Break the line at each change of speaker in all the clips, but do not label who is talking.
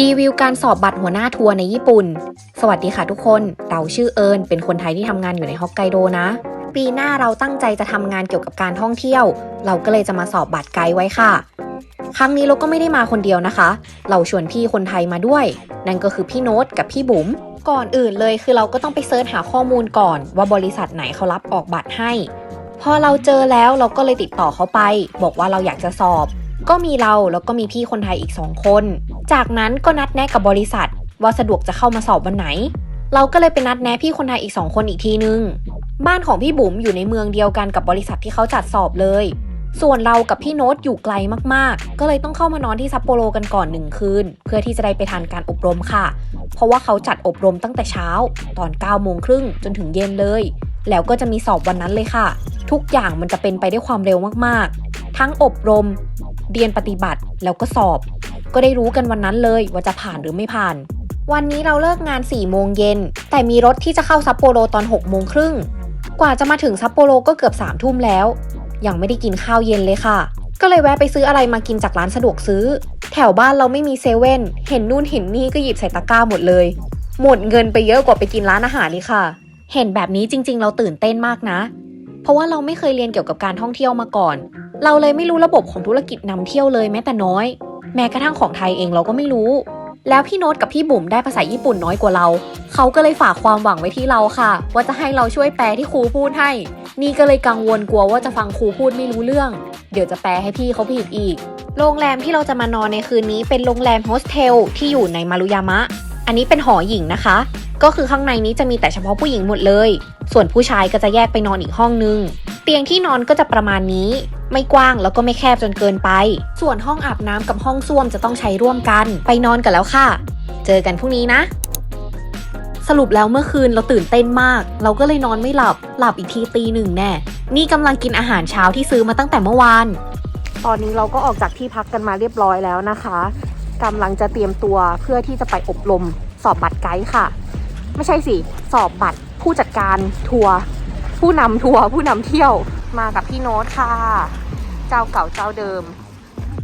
รีวิวการสอบบัตรหัวหน้าทัวร์ในญี่ปุ่น สวัสดีค่ะทุกคน เราชื่อเอิญเป็นคนไทยที่ทำงานอยู่ในฮอกไกโดนะ ปีหน้าเราตั้งใจจะทำงานเกี่ยวกับการท่องเที่ยว เราก็เลยจะมาสอบบัตรไกด์ไว้ค่ะ ครั้งนี้เราก็ไม่ได้มาคนเดียวนะคะ เราชวนพี่คนไทยมาด้วย นั่นก็คือพี่โน้ตกับพี่บุ๋ม ก่อนอื่นเลยคือเราก็ต้องไปเซิร์ชหาข้อมูลก่อน ว่าบริษัทไหนเขารับออกบัตรให้ พอเราเจอแล้วเราก็เลยติดต่อเขาไป บอกว่าเราอยากจะสอบ ก็มีเราแล้วก็มีพี่คนไทยอีกสองคน จากนั้นก็นัดแนะกับบริษัท ว่าสะดวกจะเข้ามาสอบวันไหน เราก็เลยไปนัดแนะพี่คนไทยอีกสองคนอีกทีนึง บ้านของพี่บุ๋มอยู่ในเมืองเดียวกันกับบริษัทที่เขาจัดสอบเลย ส่วนเรากับพี่โน้ตอยู่ไกลมากๆ ก็เลยต้องเข้ามานอนที่ซัปโปโรกันก่อนหนึ่งคืน เพื่อที่จะได้ไปทันการอบรมค่ะ เพราะว่าเขาจัดอบรมตั้งแต่เช้า ตอน9โมงครึ่งจนถึงเย็นเลย แล้วก็จะมีสอบวันนั้นเลยค่ะ ทุกอย่างมันจะเป็นไปได้วยความเร็วมากๆ ทั้งอบรม เรียนปฏิบัติแล้วก็สอบ ก็ได้รู้กันวันนั้นเลยว่าจะผ่านหรือไม่ผ่าน วันนี้เราเลิกงาน4โมงเย็น แต่มีรถที่จะเข้าซัปโปโรตอน6โมงครึ่ง กว่าจะมาถึงซัปโปโรก็เกือบ3ทุ่มแล้ว ยังไม่ได้กินข้าวเย็นเลยค่ะ ก็เลยแวะไปซื้ออะไรมากินจากร้านสะดวกซื้อ แถวบ้านเราไม่มีเซเว่น เห็นนู่นเห็นนี่ก็หยิบใส่ตะกร้าหมดเลย หมดเงินไปเยอะกว่าไปกินร้านอาหารเลยค่ะ เห็นแบบนี้จริง ๆ เราตื่นเต้นมากนะ เพราะว่าเราไม่เคยเรียนเกี่ยวกับการท่องเที่ยวมาก่อน เราเลยไม่รู้ระบบของธุรกิจนำเที่ยวเลยแม้แต่น้อย แม้กระทั่งของไทยเองเราก็ไม่รู้ แล้วพี่โน้ตกับพี่บุ๋มได้ภาษาญี่ปุ่นน้อยกว่าเรา เขาก็เลยฝากความหวังไว้ที่เราค่ะ ว่าจะให้เราช่วยแปลที่ครูพูดให้ นี่ก็เลยกังวลกลัวว่าจะฟังครูพูดไม่รู้เรื่อง เดี๋ยวจะแปลให้พี่เขาผิดอีก โรงแรมที่เราจะมานอนในคืนนี้เป็นโรงแรมโฮสเทลที่อยู่ในมารุยามะ อันนี้เป็นหอหญิงนะคะ ก็คือข้างในนี้จะมีแต่เฉพาะผู้หญิงหมดเลย ส่วนผู้ชายก็จะแยกไปนอนอีกห้องนึง เตียงที่นอนก็จะประมาณนี้ ไม่กว้างแล้วก็ไม่แคบจนเกินไป ส่วนห้องอาบน้ำกับห้องส้วมจะต้องใช้ร่วมกัน ไปนอนกันแล้วค่ะ เจอกันพรุ่งนี้นะ สรุปแล้วเมื่อคืนเราตื่นเต้นมาก เราก็เลยนอนไม่หลับ หลับอีกทีตีหนึ่งแน่ นี่กำลังกินอาหารเช้าที่ซื้อมาตั้งแต่เมื่อวาน ตอนนี้เราก็ออกจากที่พักกันมาเรียบร้อยแล้วนะคะกำลังจะเตรียมตัวเพื่อที่จะไปอบรมสอบบัตรไกด์ค่ะ ไม่ใช่สิ สอบบัตรผู้จัดการทัวร์ผู้นำทัวร์ผู้นำเที่ยวมากับพี่โน้ตค่ะ จ้าเก่าเจ้าเดิม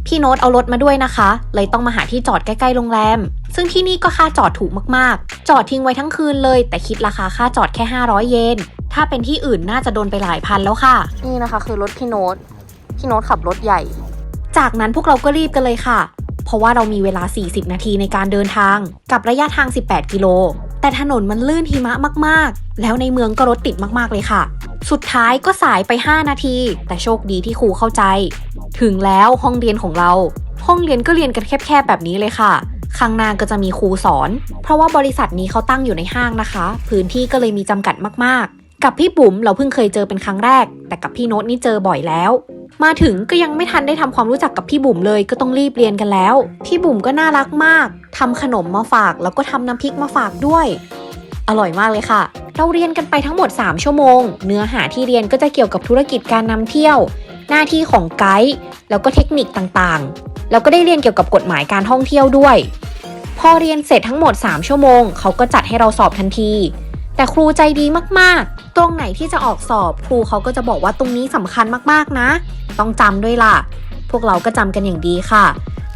พี่โน้ตเอารถมาด้วยนะคะ เลยต้องมาหาที่จอดใกล้ๆโรงแรม ซึ่งที่นี่ก็ค่าจอดถูกมากๆ จอดทิ้งไว้ทั้งคืนเลย แต่คิดราคาค่าจอดแค่ 500 เยน ถ้าเป็นที่อื่นน่าจะโดนไปหลายพันแล้วค่ะ นี่นะคะ คือรถพี่โน้ตพี่โน้ตขับรถใหญ่ จากนั้นพวกเราก็รีบกันเลยค่ะ เพราะว่าเรามีเวลา 40 นาทีในการเดินทาง กับระยะทาง 18 กิโล แต่ถนนมันลื่นหิมะมากๆ แล้วในเมืองก็รถติดมากๆเลยค่ะ สุดท้ายก็สายไป 5 นาที แต่โชคดีที่ครูเข้าใจ ถึงแล้วห้องเรียนของเรา ห้องเรียนก็เรียนกันแคบๆแบบนี้เลยค่ะข้างหน้าก็จะมีครูสอน เพราะว่าบริษัทนี้เขาตั้งอยู่ในห้างนะคะ พื้นที่ก็เลยมีจำกัดมากๆ กับพี่บุ๋มเราเพิ่งเคยเจอเป็นครั้งแรก แต่กับพี่โน้ตนี่เจอบ่อยแล้ว มาถึงก็ยังไม่ทันได้ทำความรู้จักกับพี่บุ๋มเลยก็ต้องรีบเรียนกันแล้ว พี่บุ๋มก็น่ารักมากทำขนมมาฝากแล้วก็ทำน้ำพริกมาฝากด้วย อร่อยมากเลยค่ะ เราเรียนกันไปทั้งหมด 3 ชั่วโมง เนื้อหาที่เรียนก็จะเกี่ยวกับธุรกิจการนำเที่ยว หน้าที่ของไกด์แล้วก็เทคนิคต่างๆ แล้วก็ได้เรียนเกี่ยวกับกฎหมายการท่องเที่ยวด้วย พอเรียนเสร็จทั้งหมด 3 ชั่วโมงเขาก็จัดให้เราสอบทันที แต่ครูใจดีมากๆ ตรงไหนที่จะออกสอบ ครูเขาก็จะบอกว่าตรงนี้สำคัญมากๆนะ ต้องจำด้วยล่ะ พวกเราก็จำกันอย่างดีค่ะ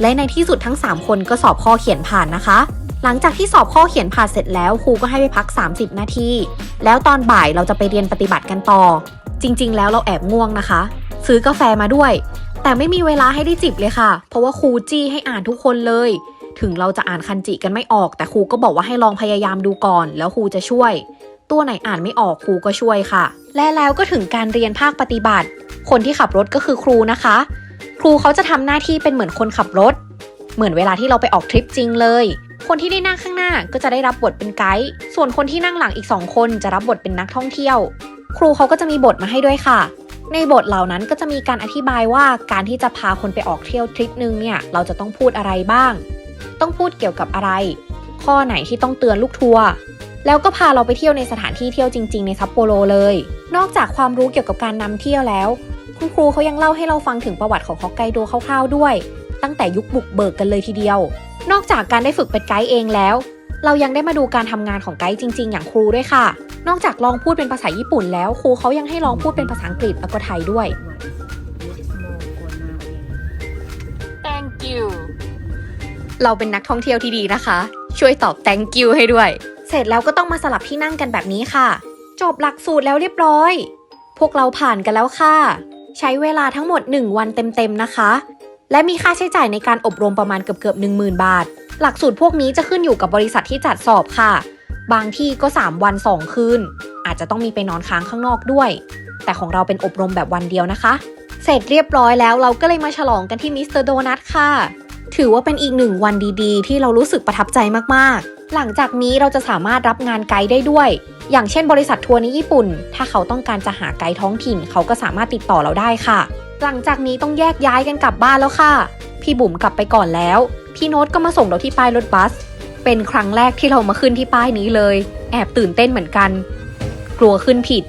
และในที่สุดทั้ง 3 คนก็สอบข้อเขียนผ่านนะคะ หลังจากที่สอบข้อเขียนผ่านเสร็จแล้วครูก็ให้ไปพัก 30 นาที แล้วตอนบ่ายเราจะไปเรียนปฏิบัติกันต่อ จริง ๆ แล้วเราแอบง่วงนะคะ ซื้อกาแฟมาด้วย แต่ไม่มีเวลาให้ได้จิบเลยค่ะ เพราะว่าครูจี้ให้อ่านทุกคนเลยถึงเราจะอ่านคันจิกันไม่ออก แต่ครูก็บอกว่าให้ลองพยายามดูก่อน แล้วครูจะช่วย ตัวไหนอ่านไม่ออกครูก็ช่วยค่ะ และแล้วก็ถึงการเรียนภาคปฏิบัติ คนที่ขับรถก็คือครูนะคะ ครูเขาจะทำหน้าที่เป็นเหมือนคนขับรถ เหมือนเวลาที่เราไปออกทริปจริงเลย คนที่ได้นั่งข้างหน้าก็จะได้รับบทเป็นไกด์ส่วนคนที่นั่งหลังอีกสองคนจะรับบทเป็นนักท่องเที่ยว ครูเขาก็จะมีบทมาให้ด้วยค่ะในบทเหล่านั้นก็จะมีการอธิบายว่าการที่จะพาคนไปออกเที่ยวทริปนึงเนี่ยเราจะต้องพูดอะไรบ้าง ต้องพูดเกี่ยวกับอะไร ข้อไหนที่ต้องเตือนลูกทัวร์ แล้วก็พาเราไปเที่ยวในสถานที่เที่ยวจริง ๆ ในซัปโปโรเลย นอกจากความรู้เกี่ยวกับการนำเที่ยวแล้ว คุณครูเขายังเล่าให้เราฟังถึงประวัติของฮอกไกโดคร่าวๆด้วย ตั้งแต่ยุคบุกเบิกกันเลยทีเดียว นอกจากการได้ฝึกเป็นไกด์เองแล้ว เรายังได้มาดูการทำงานของไกด์จริง ๆ อย่างครูด้วยค่ะ นอกจากลองพูดเป็นภาษาญี่ปุ่นแล้วครูเขายังให้ลองพูดเป็นภาษาอังกฤษแล้วก็ไทยด้วย
Thank you
เราเป็นนักท่องเที่ยวที่ดีนะคะ ช่วยตอบ thank you ให้ด้วยเส ร็จแล้วก็ต้องมาสลับที่นั่งกันแบบนี้ค่ะ จบหลักสูตรแล้วเรียบร้อย พวกเราผ่านกันแล้วค่ะ ใช้เวลาทั้งหมด 1 วันเต็มๆนะคะ และมีค่าใช้จ่ายในการอบรมประมาณเกือบๆ10,000บาท หลักสูตรพวกนี้จะขึ้นอยู่กับบริษัทที่จัดสอบค่ะ บางที่ก็ 3 วัน 2 คืน อาจจะต้องมีไปนอนค้างข้างนอกด้วย แต่ของเราเป็นอบรมแบบวันเดียวนะคะ เสร็จเรียบร้อยแล้วเราก็เลยมาฉลองกันที่มิสเตอร์โดนัทค่ะ ถือว่าเป็นอีกหนึ่งวันดีๆ ที่เรารู้สึกประทับใจมากๆ หลังจากนี้เราจะสามารถรับงานไกด์ได้ด้วย อย่างเช่นบริษัททัวร์ในญี่ปุ่น ถ้าเขาต้องการจะหาไกด์ท้องถิ่น เขาก็สามารถติดต่อเราได้ค่ะ หลังจากนี้ต้องแยกย้ายกันกลับบ้านแล้วค่ะ พี่บุ๋มกลับไปก่อนแล้ว พี่โน้ตก็มาส่งเราที่ป้ายรถบัส เป็นครั้งแรกที่เรามาขึ้นที่ป้ายนี้เลย แอบตื่นเต้นเหมือนกัน กลัวขึ้นผิด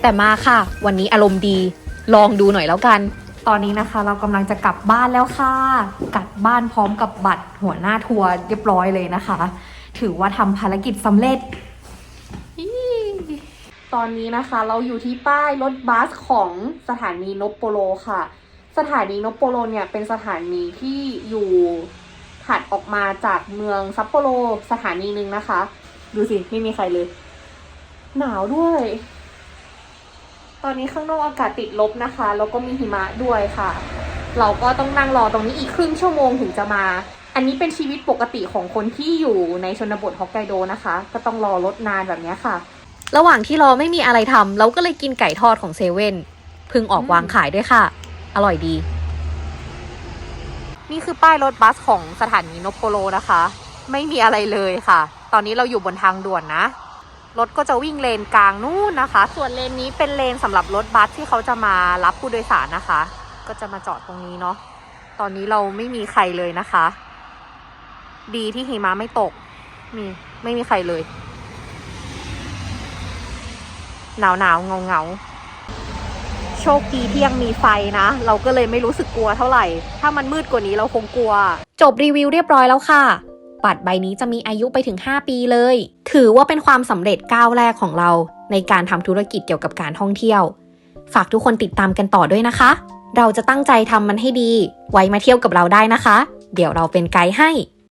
แต่มาค่ะ วันนี้อารมณ์ดี ลองดูหน่อยแล้วกัน ตอนนี้นะคะเรากำลังจะกลับบ้านแล้วค่ะกลับบ้านพร้อมกับบัตรหัวหน้าทัวร์เรียบร้อยเลยนะคะ ถือว่าทำภารกิจสำเร็จ ตอนนี้นะคะเราอยู่ที่ป้ายรถบัสของสถานีนปโปโลค่ะ สถานีนปโปโลเนี่ยเป็นสถานีที่อยู่ถัดออกมาจากเมืองซัปโปโรสถานีหนึ่งนะคะ ดูสิไม่มีใครเลย หนาวด้วย ตอนนี้ข้างนอกอากาศติดลบนะคะ แล้วก็มีหิมะด้วยค่ะ เราก็ต้องนั่งรอตรงนี้อีกครึ่งชั่วโมงถึงจะมา อันนี้เป็นชีวิตปกติของคนที่อยู่ในชนบทฮอกไกโดนะคะ ก็ต้องรอรถนานแบบนี้ค่ะ ระหว่างที่รอไม่มีอะไรทำเราก็เลยกินไก่ทอดของเซเว่นพิ่งออกวางขายด้วยค่ะ อร่อยดี นี่คือป้ายรถบัสของสถานีนโปโลนะคะ ไม่มีอะไรเลยค่ะ ตอนนี้เราอยู่บนทางด่วนนะ รถก็จะวิ่งเลนกลางนู่นนะคะ ส่วนเลนนี้เป็นเลนสำหรับรถบัสที่เขาจะมารับผู้โดยสารนะคะ ก็จะมาจอดตรงนี้เนาะตอนนี้เราไม่มีใครเลยนะคะ ดีที่หิมะไม่ตกนี่ไม่มีใครเลย หนาวหนาวเงาเงาโชคดีที่ยังมีไฟนะ เราก็เลยไม่รู้สึกกลัวเท่าไหร่ ถ้ามันมืดกว่านี้เราคงกลัว จบรีวิวเรียบร้อยแล้วค่ะ บัตรใบนี้จะมีอายุไปถึง 5 ปีเลย ถือว่าเป็นความสำเร็จก้าวแรกของเรา ในการทำธุรกิจเกี่ยวกับการท่องเที่ยว ฝากทุกคนติดตามกันต่อด้วยนะคะ เราจะตั้งใจทำมันให้ดี ไว้มาเที่ยวกับเราได้นะคะ เดี๋ยวเราเป็นไกด์ให้